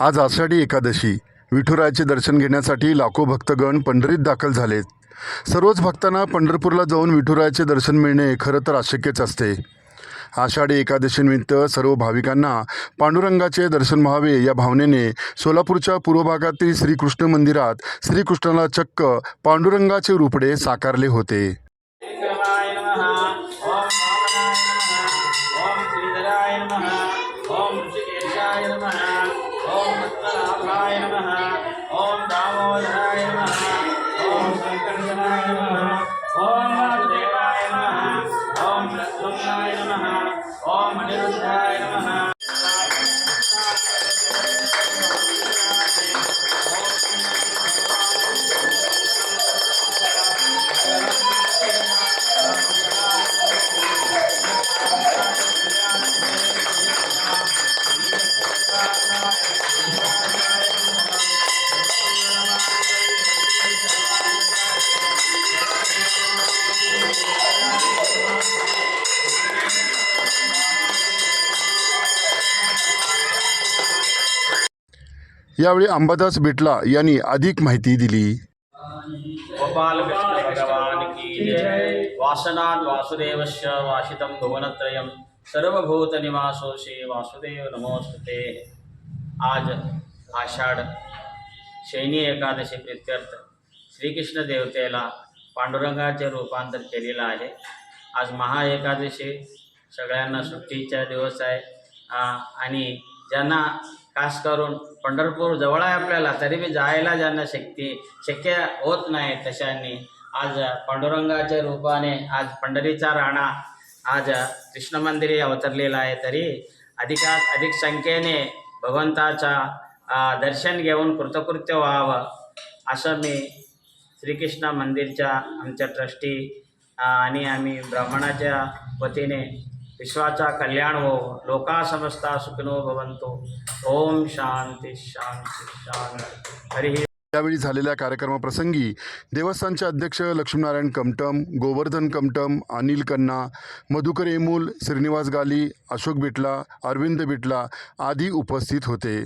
आज आषाढी एकादशी. विठुरायाचे दर्शन घेण्यासाठी लाखो भक्तगण पंढरीत दाखल झालेत. सर्वच भक्तांना पंढरपूरला जाऊन विठुरायाचे दर्शन मिळणे खरं तर अशक्यच असते. आषाढी एकादशीनिमित्त सर्व भाविकांना पांडुरंगाचे दर्शन व्हावे या भावनेने सोलापूरच्या पूर्व भागातील श्रीकृष्ण मंदिरात श्रीकृष्णाला चक्क पांडुरंगाचे रूपडे साकारले होते. विक्रमाय यावेळी अंबादास बिटला यांनी अधिक माहिती दिली. गोपाल कृष्ण भगवान की जय. वासनाद वासुदेवस्य वासितं भुवनत्रयं सर्वभूतनिवासोऽसि वासुदेव नमोस्तुते आज आषाढ शैनी एकादशी प्रित्यर्थ श्रीकृष्ण देवतेला पांडुरंगाचे रूपांतर केलेलं आहे. आज महा एकादशी सगळ्यांना सुट्टीचा दिवस आहे. आणि ज्यांना खास करून पंढरपूर जवळ आहे आपल्याला तरी बी जायला ज्यांना शक्ती शक्य होत नाही तशांनी. आज पांडुरंगाच्या रूपाने आज पंढरीचा राणा आज कृष्ण मंदिरी अवतरलेला आहे तरी अधिकात अधिक संख्येने भगवंताचा दर्शन घेऊन कृतकृत्य व्हावं असं मी श्रीकृष्ण मंदिरच्या आमच्या ट्रस्टी आणि आम्ही ब्राह्मणाच्या वतीने विश्वाचा कल्याण हो लोका समजता सुखिनो भवंतो ओम शांती शांती शांती। हरिही यावेळी झालेल्या कार्यक्रमाप्रसंगी देवस्थानचे अध्यक्ष लक्ष्मीनारायण कमटम गोवर्धन कमटम अनिल कन्ना मधुकर एमूल श्रीनिवास गाली अशोक बिटला अरविंद बिटला आदी उपस्थित होते।